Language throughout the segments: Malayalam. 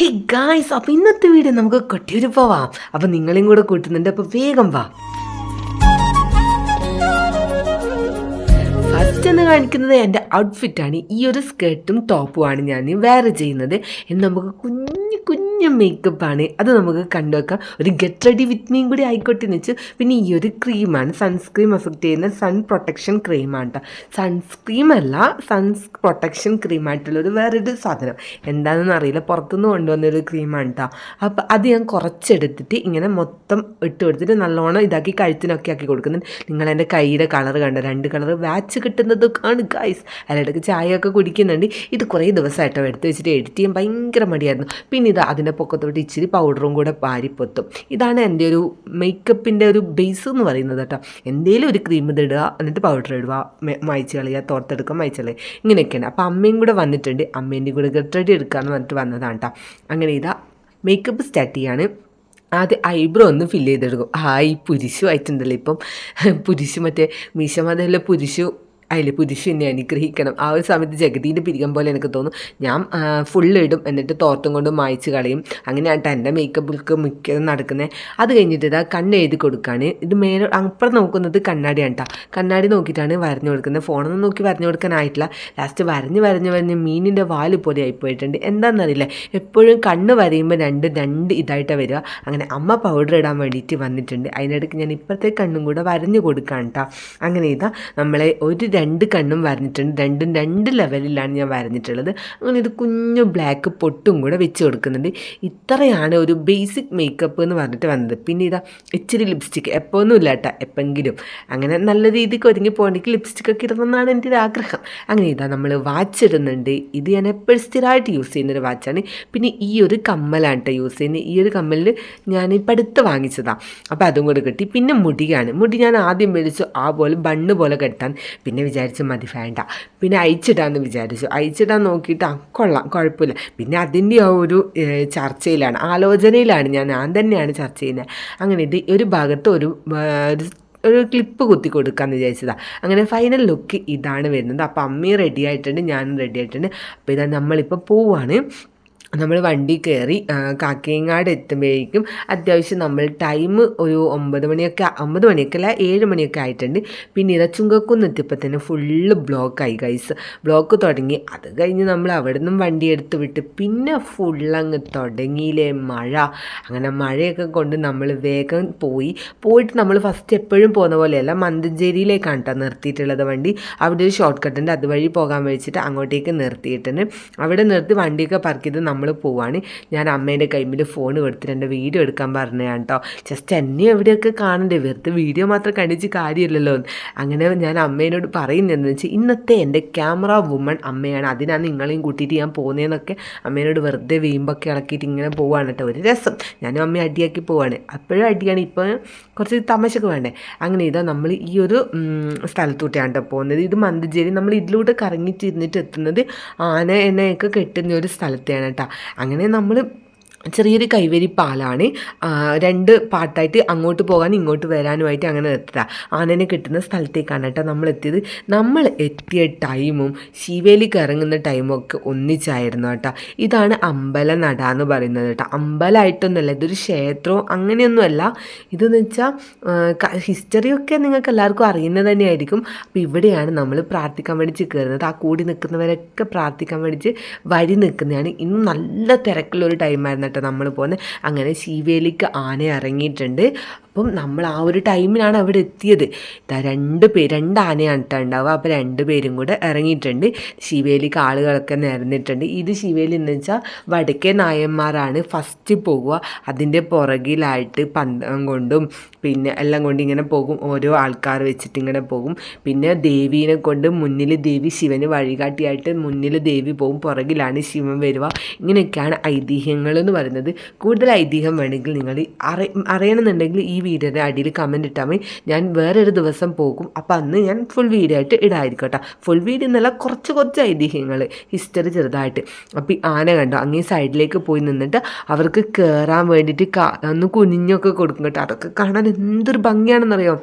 ഹേ ഗായ്സ് അപ്പോൾ ഇന്നത്തെ വീഡിയോ നമുക്ക് കൊട്ടിയൂര് പോവാം. അപ്പോൾ നിങ്ങളെയും കൂടെ കൂട്ടുന്നുണ്ട്. അപ്പോൾ വേഗം വാ. ഫസ്റ്റ് എന്ന് കാണിക്കുന്നത് എന്റെ ഔട്ട്ഫിറ്റാണ് ഈ ഒരു സ്കേർട്ടും ടോപ്പുമാണ് ഞാൻ വേറെ ചെയ്യുന്നത്. എന്ന് നമുക്ക് കുഞ്ഞു കുഞ്ഞു മേക്കപ്പാണ് അത് നമുക്ക് കണ്ടുവെക്കാം ഒരു ഗെറ്റ് റെഡി വിത്ത് മീൻ കൂടി ആയിക്കോട്ടെ എന്ന് വെച്ച്. പിന്നെ ഈ ഒരു ക്രീമാണ് സൺസ്ക്രീം എഫക്റ്റ് ചെയ്യുന്ന സൺ പ്രൊട്ടക്ഷൻ ക്രീമാണ് സൺസ്ക്രീം അല്ല സൺസ് പ്രൊട്ടക്ഷൻ ക്രീമായിട്ടുള്ളൊരു വേറൊരു സാധനം. എന്താണെന്ന് അറിയില്ല. പുറത്തുനിന്ന് കൊണ്ടുവന്നൊരു ക്രീമാണ് കേട്ടോ അപ്പോൾ അത് ഞാൻ കുറച്ചെടുത്തിട്ട് ഇങ്ങനെ മൊത്തം ഇട്ട് കൊടുത്തിട്ട് നല്ലോണം ഇതാക്കി കഴുത്തിനൊക്കെ ആക്കി കൊടുക്കുന്നുണ്ട്. നിങ്ങൾ എന്റെ കൈയുടെ കളർ കണ്ടോ? രണ്ട് കളർ വാച്ച് കിട്ടുന്നത് ആണ് ഗൈസ് അതിലിടയ്ക്ക് ചായയൊക്കെ കുടിക്കുന്നുണ്ട്. ഇത് കുറേ ദിവസമായിട്ടോ എടുത്ത് വെച്ചിട്ട് എഡിറ്റ് ചെയ്യാൻ ഭയങ്കര മടിയായിരുന്നു. പിന്നെ ഇത് അതിന്റെ പൊക്കത്തോട്ട് ഇച്ചിരി പൗഡറും കൂടെ പാരിപ്പൊത്തും ഇതാണ് എന്റെ ഒരു മേക്കപ്പിന്റെ ഒരു ബേസ് എന്ന് പറയുന്നത് കേട്ടോ. എന്തെങ്കിലും ഒരു ക്രീം ഇടുക എന്നിട്ട് പൗഡർ ഇടുക മായ്ച്ച് കളയുക തോർത്തെടുക്കുക മായ്ച്ച് കളയുക. ഇങ്ങനെയൊക്കെയാണ്. അപ്പോൾ അമ്മയും കൂടെ വന്നിട്ടുണ്ട്. അമ്മേന്റെയും കൂടെ ഗെറ്റ് റെഡി പറഞ്ഞിട്ട് വന്നതാണ് കേട്ടോ അങ്ങനെ ഇതാ മേക്കപ്പ് സ്റ്റാർട്ട് ചെയ്യാണ്. ആദ്യം ഐബ്രോ ഒന്ന് ഫില്ല് ചെയ്തെടുക്കും. ഹായ് പുരിശു ആയിട്ടുണ്ടല്ലോ ഇപ്പം. പുരിശു മറ്റേ മീശമതല്ല പുരുഷു അതിൽ പുരുഷ എന്നെ അനുഗ്രഹിക്കണം. ആ ഒരു സമയത്ത് ജഗതീന്റെ പിരികം പോലെ എനിക്ക് തോന്നും. ഞാൻ ഫുള്ള് ഇടും. എന്നിട്ട് തോർത്തും കൊണ്ട് മായ്ച്ച് കളയും. അങ്ങനെയായിട്ട് എന്റെ മേക്കപ്പ് ലുക്ക് മിക്കതും നടക്കുന്നത് അത് കഴിഞ്ഞിട്ട് ഇതാ കണ്ണ് എഴുതി കൊടുക്കുകയാണ് ഇത് മേലെ അപ്പുറം നോക്കുന്നത് കണ്ണാടിയാണ് കേട്ടോ കണ്ണാടി നോക്കിയിട്ടാണ് വരഞ്ഞു കൊടുക്കുന്നത്. ഫോണൊന്നും നോക്കി വരഞ്ഞു കൊടുക്കാനായിട്ടില്ല. ലാസ്റ്റ് വരഞ്ഞ് വരഞ്ഞ് വരഞ്ഞ് മീനിന്റെ വാൽ പോലെ ആയിപ്പോയിട്ടുണ്ട് എന്താണെന്നറിയില്ല എപ്പോഴും കണ്ണ് വരയുമ്പോൾ രണ്ട് രണ്ട് ഇതായിട്ടാണ് വരിക. അങ്ങനെ അമ്മ പൗഡർ ഇടാൻ വേണ്ടിയിട്ട് വന്നിട്ടുണ്ട്. അതിനിടയ്ക്ക് ഞാൻ ഇപ്പോഴത്തെ കണ്ണും കൂടെ വരഞ്ഞു കൊടുക്കാം കേട്ടോ അങ്ങനെ ഇതാ നമ്മളെ ഒരു രണ്ട് കണ്ണും വരഞ്ഞിട്ടുണ്ട്. രണ്ടും രണ്ട് ലെവലിലാണ് ഞാൻ വരഞ്ഞിട്ടുള്ളത്. അങ്ങനെ ഒരു കുഞ്ഞു ബ്ലാക്ക് പൊട്ടും കൂടെ വെച്ച് കൊടുക്കുന്നുണ്ട്. ഇത്രയാണ് ഒരു ബേസിക് മേക്കപ്പ് എന്ന് പറഞ്ഞിട്ട് വന്നത്. പിന്നെ ഇതാ ഇച്ചിരി ലിപ്സ്റ്റിക്ക് എപ്പോഴൊന്നും ഇല്ല കേട്ടോ എപ്പെങ്കിലും. അങ്ങനെ നല്ല രീതിക്ക് ഒരുങ്ങി പോകണമെങ്കിൽ ലിപ്സ്റ്റിക് ഒക്കെ ഇടണമെന്നാണ് എന്റെ ഒരു ആഗ്രഹം. അങ്ങനെ ഇതാ നമ്മൾ വാച്ച് ഇടുന്നുണ്ട്. ഇത് ഞാൻ എപ്പോഴും സ്ഥിരമായിട്ട് യൂസ് ചെയ്യുന്നൊരു വാച്ചാണ് പിന്നെ ഈ ഒരു കമ്മലാണ് കേട്ടോ യൂസ് ചെയ്യുന്നത്. ഈ ഒരു കമ്മലിൽ ഞാൻ ഇപ്പം അടുത്ത് വാങ്ങിച്ചതാണ് അപ്പോൾ അതും കൂടെ കിട്ടി. പിന്നെ മുടിയാണ് മുടി ഞാൻ ആദ്യം മേടിച്ചു. ആ പോലെ ബണ്ണ് പോലെ കെട്ടാൻ. പിന്നെ വിചാരിച്ചു മതി വേണ്ട. പിന്നെ അയച്ചിടാന്ന് വിചാരിച്ചു. അയച്ചിടാൻ നോക്കിയിട്ട് ആ കൊള്ളാം കുഴപ്പമില്ല. പിന്നെ അതിന്റെ ആ ഒരു ചർച്ചയിലാണ് ആലോചനയിലാണ് ഞാൻ ഞാൻ തന്നെയാണ് ചർച്ച ചെയ്യുന്നത്. അങ്ങനെ ഇത് ഒരു ഭാഗത്ത് ഒരു ഒരു ക്ലിപ്പ് കുത്തി കൊടുക്കാമെന്ന് വിചാരിച്ചതാണ് അങ്ങനെ ഫൈനൽ ലുക്ക് ഇതാണ് വരുന്നത്. അപ്പോൾ അമ്മയും റെഡി ആയിട്ടുണ്ട് ഞാനും റെഡി ആയിട്ടുണ്ട്. അപ്പോൾ ഇതാ നമ്മളിപ്പോൾ പോവാണ്. നമ്മൾ വണ്ടി കയറി കാക്കേങ്ങാട് എത്തുമ്പോഴേക്കും അത്യാവശ്യം നമ്മൾ ടൈം ഒരു ഒമ്പത് മണിയൊക്കെ ഒമ്പത് മണിയൊക്കെ അല്ല ഏഴ് മണിയൊക്കെ ആയിട്ടുണ്ട്. പിന്നെ ഇതാ എത്തിയപ്പോൾ തന്നെ ഫുള്ള് ബ്ലോക്കായി ഗൈസ് ബ്ലോക്ക് തുടങ്ങി. അത് കഴിഞ്ഞ് നമ്മൾ അവിടെ നിന്നും വണ്ടി എടുത്ത് വിട്ട് പിന്നെ ഫുള്ളങ്ങ് തുടങ്ങിയില്ലേ മഴ. അങ്ങനെ മഴയൊക്കെ കൊണ്ട് നമ്മൾ വേഗം പോയി. പോയിട്ട് നമ്മൾ ഫസ്റ്റ് എപ്പോഴും പോകുന്ന പോലെയല്ല മന്തഞ്ചേരിയിലേക്കാണ് കേട്ടോ നിർത്തിയിട്ടുള്ളത് വണ്ടി. അവിടെ ഒരു ഷോർട്ട് കട്ട് ഉണ്ട്. അതുവഴി പോകാൻ വെച്ചിട്ട് അങ്ങോട്ടേക്ക് നിർത്തിയിട്ടുണ്ട്. അവിടെ നിർത്തി വണ്ടിയൊക്കെ പാർക്ക് ചെയ്ത് നമ്മൾ പോവാണ്. ഞാൻ അമ്മേന്റെ കൈമിൽ ഫോൺ കൊടുത്തിട്ട് എന്റെ വീഡിയോ എടുക്കാൻ പറഞ്ഞതാണ് കേട്ടോ ജസ്റ്റ് എന്നെ എവിടെയൊക്കെ കാണണ്ടേ? വെറുതെ വീഡിയോ മാത്രം കണ്ടിച്ച് കാര്യമില്ലല്ലോ അങ്ങനെ ഞാൻ അമ്മേനോട് പറയുന്നതെന്ന് വെച്ചാൽ ഇന്നത്തെ എന്റെ ക്യാമറ വുമൺ അമ്മയാണ്. അതിനാണ് നിങ്ങളെയും കൂട്ടിയിട്ട് ഞാൻ പോകുന്നതെന്നൊക്കെ അമ്മേനോട് വെറുതെ വീമ്പൊക്കെ ഇളക്കിയിട്ട് ഇങ്ങനെ പോവാണ് കേട്ടോ ഒരു രസം. ഞാനും അമ്മയെ അടിയാക്കി പോവാണ്. അപ്പോഴും അടിയാണ്. ഇപ്പോൾ കുറച്ച് തമാശക്ക് വേണ്ടേ? അങ്ങനെ ഇതാ നമ്മൾ ഈ ഒരു സ്ഥലത്തോട്ടാണ് കേട്ടോ പോകുന്നത് ഇത് മന്തഞ്ചേരി നമ്മൾ ഇതിലൂടെ കറങ്ങിച്ചിരുന്നിട്ട് എത്തുന്നത് ആന എന്നൊക്കെ കെട്ടുന്ന ഒരു സ്ഥലത്തെയാണ് കേട്ടോ അങ്ങനെ നമ്മൾ ചെറിയൊരു കൈവരി പാലാണ് രണ്ട് പാട്ടായിട്ട് അങ്ങോട്ട് പോകാനും ഇങ്ങോട്ട് വരാനുമായിട്ട് അങ്ങനെ എത്തുക ആനനെ കിട്ടുന്ന സ്ഥലത്തേക്കാണ് കേട്ടോ നമ്മൾ എത്തിയത് നമ്മൾ എത്തിയ ടൈമും ശിവേലിക്ക് ഇറങ്ങുന്ന ടൈമും ഒക്കെ ഒന്നിച്ചായിരുന്നു കേട്ടോ. ഇതാണ് അമ്പല നട എന്ന് പറയുന്നത് കേട്ടോ. അമ്പലമായിട്ടൊന്നുമല്ല ഇതൊരു ക്ഷേത്രവും അങ്ങനെയൊന്നുമല്ല. ഇതെന്ന് വെച്ചാൽ ഹിസ്റ്ററിയൊക്കെ നിങ്ങൾക്ക് എല്ലാവർക്കും അറിയുന്നത് തന്നെയായിരിക്കും. അപ്പോൾ ഇവിടെയാണ് നമ്മൾ പ്രാർത്ഥിക്കാൻ വേണ്ടി കയറുന്നത്. ആ കൂടി നിൽക്കുന്നവരൊക്കെ പ്രാർത്ഥിക്കാൻ വേണ്ടി വഴി നിൽക്കുന്നതാണ്. ഇന്ന് നല്ല തിരക്കുള്ളൊരു ടൈമായിരുന്നു കേട്ടോ. നമ്മൾ പോകുന്നത്. അങ്ങനെ ശിവേലിക്ക് ആന ഇറങ്ങിയിട്ടുണ്ട്. അപ്പം നമ്മൾ ആ ഒരു ടൈമിലാണ് അവിടെ എത്തിയത്. ഇതാ രണ്ട് പേര് രണ്ട് ആനയാണ് ഉണ്ടാവുക. അപ്പോൾ രണ്ട് പേരും കൂടെ ഇറങ്ങിയിട്ടുണ്ട്. ശിവേലിക്ക് ആളുകളൊക്കെ നിരന്നിട്ടുണ്ട്. ഇത് ശിവേലി എന്ന് വെച്ചാൽ വടക്കേ നായന്മാരാണ് ഫസ്റ്റ് പോവുക അതിന്റെ പുറകിലായിട്ട് പന്തം കൊണ്ടും പിന്നെ എല്ലാം കൊണ്ട് ഇങ്ങനെ പോകും. ഓരോ ആൾക്കാർ വെച്ചിട്ട് ഇങ്ങനെ പോകും. പിന്നെ ദേവീനെ കൊണ്ട് മുന്നിൽ ദേവി ശിവന് വഴികാട്ടിയായിട്ട് മുന്നിൽ ദേവി പോകും. പുറകിലാണ് ശിവൻ വരിക. ഇങ്ങനെയൊക്കെയാണ് ഐതിഹ്യങ്ങൾ എന്ന് പറയുന്നത്. കൂടുതൽ ഐതിഹ്യം വേണമെങ്കിൽ നിങ്ങൾ അറി അറിയണമെന്നുണ്ടെങ്കിൽ ഈ വീഡിയോയുടെ അടിയിൽ കമന്റ് ഇട്ടാൽ മതി. ഞാൻ വേറൊരു ദിവസം പോകും. അപ്പോൾ അന്ന് ഞാൻ ഫുൾ വീഡിയോ ആയിട്ട് ഇടായിരിക്കും കേട്ടോ. ഫുൾ വീഡിയോ എന്നല്ല കുറച്ച് കുറച്ച് ഐതിഹ്യങ്ങൾ ഹിസ്റ്ററി ചെറുതായിട്ട്. അപ്പോൾ ഈ ആന കണ്ടോ? അങ്ങേ സൈഡിലേക്ക് പോയി നിന്നിട്ട് അവർക്ക് കയറാൻ വേണ്ടിയിട്ട് ഒന്ന് കുനിഞ്ഞൊക്കെ കൊടുക്കും കേട്ടോ. അതൊക്കെ കാണാൻ എന്തൊരു ഭംഗിയാണെന്നറിയോ?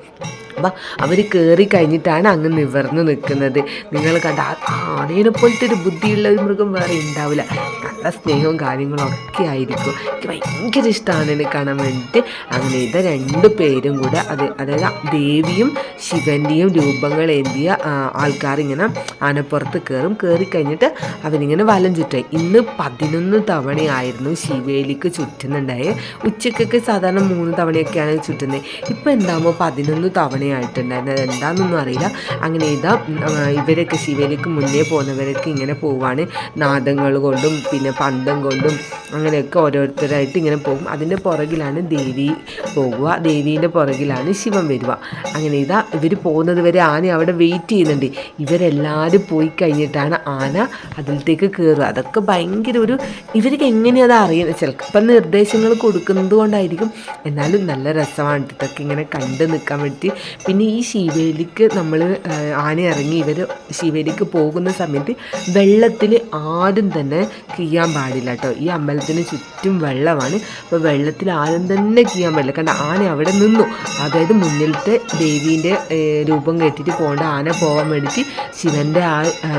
അപ്പം അവർ കയറി കഴിഞ്ഞിട്ടാണ് അങ്ങ് നിവർന്ന് നിൽക്കുന്നത്. നിങ്ങൾ കണ്ട ആനേനെ പോലത്തെ ഒരു ബുദ്ധിയുള്ള ഒരു മൃഗം വേറെ ഉണ്ടാവില്ല. നല്ല സ്നേഹവും കാര്യങ്ങളും ഒക്കെ ആയിരിക്കും. എനിക്ക് ഭയങ്കര ഇഷ്ടമാണ് എന്നെ കാണാൻ വേണ്ടിയിട്ട് അങ്ങനെ ഇത് രണ്ട് പേരും കൂടെ അത് അതായത് ദേവിയും ശിവന്റെയും രൂപങ്ങൾ എന്തിയ ആൾക്കാരിങ്ങനെ ആനപ്പുറത്ത് കയറും കയറി കഴിഞ്ഞിട്ട് അവരിങ്ങനെ വലം ചുറ്റായി ഇന്ന് പതിനൊന്ന് തവണയായിരുന്നു ശിവേലിക്ക് ചുറ്റുന്നുണ്ടായത് ഉച്ചക്കൊക്കെ സാധാരണ മൂന്ന് തവണയൊക്കെയാണ് ചുറ്റുന്നത് ഇപ്പം എന്താകുമ്പോൾ പതിനൊന്ന് തവണയായിട്ടുണ്ടായിരുന്നത് എന്താണെന്നൊന്നും അറിയില്ല. അങ്ങനെ ഇതാ ഇവരൊക്കെ ശിവേലിക്ക് മുന്നേ പോകുന്നവരൊക്കെ ഇങ്ങനെ പോവാണ്. നാദങ്ങൾ കൊണ്ടും പിന്നെ പന്തം കൊണ്ടും അങ്ങനെയൊക്കെ ഓരോരുത്തരായിട്ട് ഇങ്ങനെ പോകും. അതിന്റെ പുറകിലാണ് ദേവി പോകുക. ദേവീന്റെ പുറകിലാണ് ശിവൻ വരിക. അങ്ങനെ ഇതാ ഇവർ പോകുന്നത് വരെ ആന അവിടെ വെയിറ്റ് ചെയ്യുന്നുണ്ട്. ഇവരെല്ലാവരും പോയി കഴിഞ്ഞിട്ടാണ് ആന അതിലത്തേക്ക് കയറുക അതൊക്കെ ഭയങ്കര ഒരു ഇവർക്ക് എങ്ങനെയത് അറിയുന്നത് ചിലപ്പം നിർദ്ദേശങ്ങൾ കൊടുക്കുന്നത് കൊണ്ടായിരിക്കും. എന്നാലും നല്ല രസമാണ്. ഇതൊക്കെ ഇങ്ങനെ കണ്ട് നിൽക്കാൻ വേണ്ടി. പിന്നെ ഈ ശിവേലിക്ക് നമ്മൾ ആന ഇറങ്ങി ഇവർ ശിവേലിക്ക് പോകുന്ന സമയത്ത് വെള്ളത്തിൽ ആരും തന്നെ കീയാൻ പാടില്ല കേട്ടോ. ഈ അമ്പലത്തിന് ചുറ്റും വെള്ളമാണ്. അപ്പോൾ വെള്ളത്തിൽ ആരും തന്നെ കീയാൻ പാടില്ല കാരണം ആന അവിടെ നിന്നു. അതായത് മുന്നിലത്തെ ദേവീന്റെ രൂപം കെട്ടിയിട്ട് പോകേണ്ട ആന പോകാൻ വേണ്ടിയിട്ട് ശിവന്റെ ആ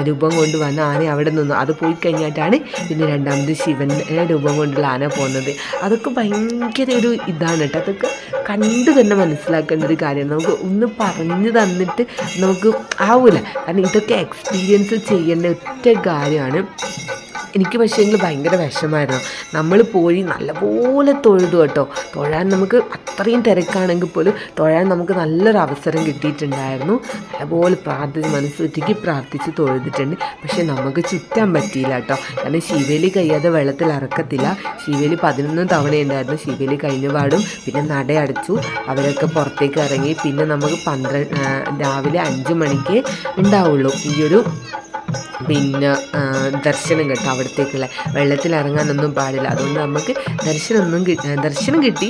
രൂപം കൊണ്ട് വന്ന ആന അവിടെ നിന്നു. അത് പോയി കഴിഞ്ഞിട്ടാണ് പിന്നെ രണ്ടാമത് ശിവന്റെ രൂപം കൊണ്ടുള്ള ആന പോകുന്നത്. അതൊക്കെ ഭയങ്കര ഒരു ഇതാണ് കേട്ടോ. അതൊക്കെ കണ്ട് തന്നെ മനസ്സിലാക്കേണ്ട ഒരു കാര്യമാണ്. നമുക്ക് ഒന്ന് പറഞ്ഞു തന്നിട്ട് നമുക്ക് ആവില്ല കാരണം ഇതൊക്കെ എക്സ്പീരിയൻസ് ചെയ്യേണ്ട ഒറ്റ കാര്യമാണ്. എനിക്ക് പക്ഷേ എങ്കിൽ ഭയങ്കര വിഷമായിരുന്നു. നമ്മൾ പോയി നല്ലപോലെ തൊഴുതു കേട്ടോ. തൊഴാൻ നമുക്ക് അത്രയും തിരക്കാണെങ്കിൽ പോലും തൊഴാൻ നമുക്ക് നല്ലൊരു അവസരം കിട്ടിയിട്ടുണ്ടായിരുന്നു. നല്ലപോലെ പ്രാർത്ഥിച്ച് മനസ്സുറ്റിക്ക് പ്രാർത്ഥിച്ച് തൊഴുതിട്ടുണ്ട്. പക്ഷേ നമുക്ക് ചുറ്റാൻ പറ്റിയില്ല കേട്ടോ. കാരണം ശിവേലി കഴിയാതെ വെള്ളത്തിൽ ഇറക്കത്തില്ല ശിവേലി പതിനൊന്ന് തവണയുണ്ടായിരുന്നു ശിവേലി കഴിഞ്ഞ പാടും. പിന്നെ നടയടച്ചു അവരൊക്കെ പുറത്തേക്ക് ഇറങ്ങി. പിന്നെ നമുക്ക് പന്ത്രണ്ട് രാവിലെ അഞ്ച് മണിക്ക് ഉണ്ടാവുള്ളൂ. ഈ ഒരു പിന്നെ ദർശനം കേട്ടോ അവിടത്തേക്കുള്ള. വെള്ളത്തിൽ ഇറങ്ങാനൊന്നും പാടില്ല. അതുകൊണ്ട് നമുക്ക് ദർശനമൊന്നും ദർശനം കിട്ടി.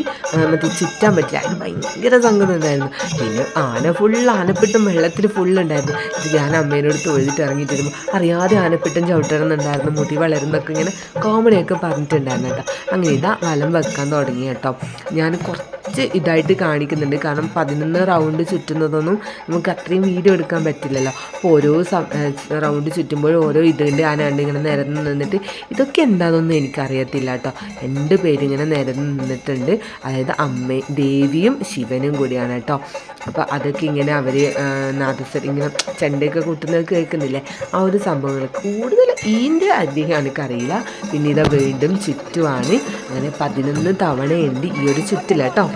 മറ്റേ ചുറ്റാൻ പറ്റില്ല. അതിന് ഭയങ്കര സംഗതി ഉണ്ടായിരുന്നു. പിന്നെ ആന ഫുള്ള് ആനപ്പിട്ടും വെള്ളത്തിൽ ഫുള്ളുണ്ടായിരുന്നു ഇത് ഞാൻ അമ്മേനോട് തൊഴുതിട്ട് ഇറങ്ങിയിട്ട് വരുമ്പോൾ അറിയാതെ ആനപ്പിട്ടും ചവിട്ടണമെന്നുണ്ടായിരുന്നു. മുടി വളരുന്നൊക്കെ ഇങ്ങനെ കോമഡിയൊക്കെ പറഞ്ഞിട്ടുണ്ടായിരുന്നു കേട്ടോ. അങ്ങനെ ഇതാ വലം വെക്കാൻ തുടങ്ങി കേട്ടോ. ഞാൻ കുറച്ച് ഇതായിട്ട് കാണിക്കുന്നുണ്ട്. കാരണം പതിനൊന്ന് റൗണ്ട് ചുറ്റുന്നതൊന്നും നമുക്ക് അത്രയും വീഡിയോ എടുക്കാൻ പറ്റില്ലല്ലോ. അപ്പോൾ ഓരോ റൗണ്ട് ചുറ്റുമ്പോഴും ഓരോ ഇതുണ്ട് ആന കണ്ട് ഇങ്ങനെ നിരന്ന് നിന്നിട്ട് ഇതൊക്കെ എന്താണെന്നൊന്നും എനിക്കറിയത്തില്ല കേട്ടോ. രണ്ട് പേരിങ്ങനെ നിരന്ന് നിന്നിട്ടുണ്ട്. അതായത് അമ്മ ദേവിയും ശിവനും കൂടിയാണ് കേട്ടോ. അപ്പോൾ അതൊക്കെ ഇങ്ങനെ അവർ നാദസ്വരം ഇങ്ങനെ ചെണ്ടയൊക്കെ കൂട്ടുന്നത് കേൾക്കുന്നില്ലേ? ആ ഒരു സംഭവങ്ങൾ കൂടുതൽ ഈന്റെ അധികം എനിക്കറിയില്ല. പിന്നെ ഇതാ വീണ്ടും ചുറ്റുമാണ് അങ്ങനെ പതിനൊന്ന് തവണയുണ്ട് ഈ ഒരു ചുറ്റില്ല കേട്ടോ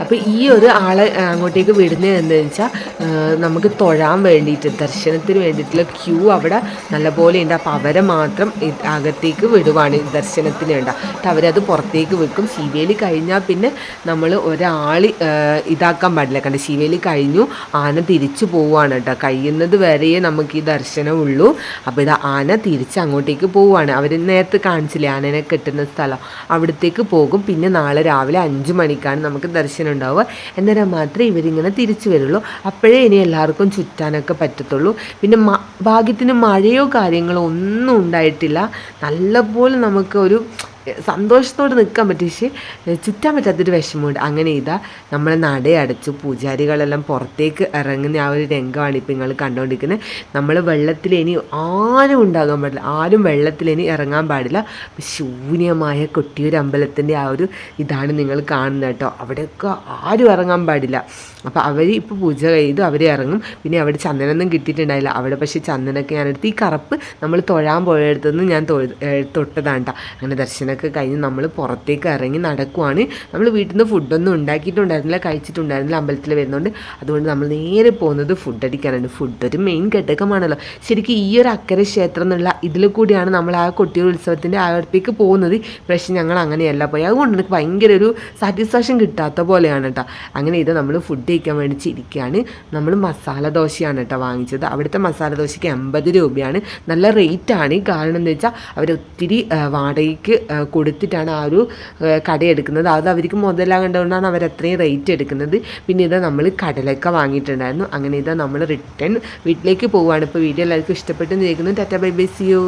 അപ്പോൾ ഈ ഒരു ആളെ അങ്ങോട്ടേക്ക് വിടുന്നത് എന്ന് വെച്ചാൽ നമുക്ക് തൊഴാൻ വേണ്ടിയിട്ട് ദർശനത്തിന് വേണ്ടിയിട്ടുള്ള ക്യൂ അവിടെ നല്ലപോലെ ഉണ്ട്. അപ്പോൾ അവരെ മാത്രം അകത്തേക്ക് വിടുവാണ് ദർശനത്തിന് വേണ്ട. എന്നിട്ട് അവരത് പുറത്തേക്ക് വെക്കും. ശിവേലി കഴിഞ്ഞാൽ പിന്നെ നമ്മൾ ഒരാൾ ഇതാക്കാൻ പാടില്ല. കണ്ട? ശിവേലി കഴിഞ്ഞു. ആന തിരിച്ചു പോവുകയാണ് കേട്ടോ കഴിയുന്നത് വരെയേ നമുക്ക് ഈ ദർശനമുള്ളൂ. അപ്പോൾ ഇത് ആന തിരിച്ച് അങ്ങോട്ടേക്ക് പോവുകയാണ് അവർ നേരത്തെ കാണിച്ചില്ലേ ആനനെ കെട്ടുന്ന സ്ഥലം? അവിടത്തേക്ക് പോകും. പിന്നെ നാളെ രാവിലെ അഞ്ച് മണിക്കാണ് നമുക്ക് ദർശനം ഉണ്ടാവുക. അന്നേരം മാത്രമേ ഇവരിങ്ങനെ തിരിച്ചു വരുള്ളൂ. അപ്പോഴേ ഇനി എല്ലാവർക്കും ചുറ്റാനൊക്കെ പറ്റത്തുള്ളൂ. പിന്നെ ഭാഗ്യത്തിന് മഴയോ കാര്യങ്ങളോ ഒന്നും ഉണ്ടായിട്ടില്ല. നല്ലപോലെ നമുക്ക് ഒരു സന്തോഷത്തോടെ നിൽക്കാൻ പറ്റി. പക്ഷേ ചുറ്റാൻ പറ്റാത്തൊരു വിഷമമുണ്ട്. അങ്ങനെ ഇതാ നമ്മളെ നടയടച്ചു പൂജാരികളെല്ലാം പുറത്തേക്ക് ഇറങ്ങുന്ന ആ ഒരു രംഗമാണ് ഇപ്പം നിങ്ങൾ കണ്ടുകൊണ്ടിരിക്കുന്നത് നമ്മൾ വെള്ളത്തിൽ ഇനി ആരും ഉണ്ടാകാൻ പാടില്ല. ആരും വെള്ളത്തിൽ ഇനി ഇറങ്ങാൻ പാടില്ല. ശൂന്യമായ കൊട്ടിയൊരമ്പലത്തിന്റെ ആ ഒരു ഇതാണ് നിങ്ങൾ കാണുന്നത് കേട്ടോ. അവിടെയൊക്കെ ആരും ഇറങ്ങാൻ പാടില്ല. അപ്പോൾ അവർ ഇപ്പോൾ പൂജ ചെയ്തു അവർ ഇറങ്ങും. പിന്നെ അവിടെ ചന്ദനൊന്നും കിട്ടിയിട്ടുണ്ടായില്ല. അവിടെ പക്ഷേ ചന്ദനൊക്കെ ഞാൻ ഞാനെടുത്ത് ഈ കറുപ്പ് നമ്മൾ തൊഴാൻ പോയടുത്തുനിന്ന് ഞാൻ തൊട്ടതാണ് കേട്ടോ അങ്ങനെ ദർശനമൊക്കെ കഴിഞ്ഞ് നമ്മൾ പുറത്തേക്ക് ഇറങ്ങി നടക്കുവാണ്. നമ്മൾ വീട്ടിൽ നിന്ന് ഫുഡൊന്നും ഉണ്ടാക്കിയിട്ടുണ്ടായിരുന്നില്ല കഴിച്ചിട്ടുണ്ടായിരുന്നില്ല അമ്പലത്തിൽ വരുന്നുണ്ട്. അതുകൊണ്ട് നമ്മൾ നേരെ പോകുന്നത് ഫുഡ് അടിക്കാനാണ്. ഫുഡ് ഒരു മെയിൻ ഘടകമാണല്ലോ. ശരിക്കും ഈ ഒരു അക്കരെ ക്ഷേത്രം എന്നുള്ള ഇതിൽ കൂടിയാണ് നമ്മൾ ആ കൊട്ടിയൂർ ഉത്സവത്തിന്റെ അടുത്തേക്ക് പോകുന്നത്. പക്ഷേ ഞങ്ങൾ അങ്ങനെയല്ല പോയി. അതുകൊണ്ട് എനിക്ക് ഭയങ്കര ഒരു സാറ്റിസ്ഫാക്ഷൻ കിട്ടാത്ത പോലെയാണ് കേട്ടോ അങ്ങനെ ഇത് നമ്മൾ ഫുഡ് കഴിക്കാൻ വേണ്ടി ചിരിക്കുകയാണ് നമ്മൾ മസാല ദോശയാണ് കേട്ടോ വാങ്ങിച്ചത്. അവിടുത്തെ മസാല ദോശയ്ക്ക് എൺപത് രൂപയാണ്. നല്ല റേറ്റാണ്. കാരണം എന്താ വെച്ചാൽ അവർ ഒത്തിരി വാടകയ്ക്ക് കൊടുത്തിട്ടാണ് ആ ഒരു കട എടുക്കുന്നത്. അത് അവർക്ക് മുതലാകേണ്ടതുകൊണ്ടാണ് അവർ റേറ്റ് എടുക്കുന്നത്. പിന്നെ ഇത് നമ്മൾ കടലൊക്കെ വാങ്ങിയിട്ടുണ്ടായിരുന്നു. അങ്ങനെ ഇതാ നമ്മൾ റിട്ടേൺ വീട്ടിലേക്ക് പോവുകയാണ് ഇപ്പോൾ വീഡിയോ എല്ലാവർക്കും ഇഷ്ടപ്പെട്ടെന്ന് ചോദിക്കുന്നു ടാറ്റ ബൈ ബൈ സിയോ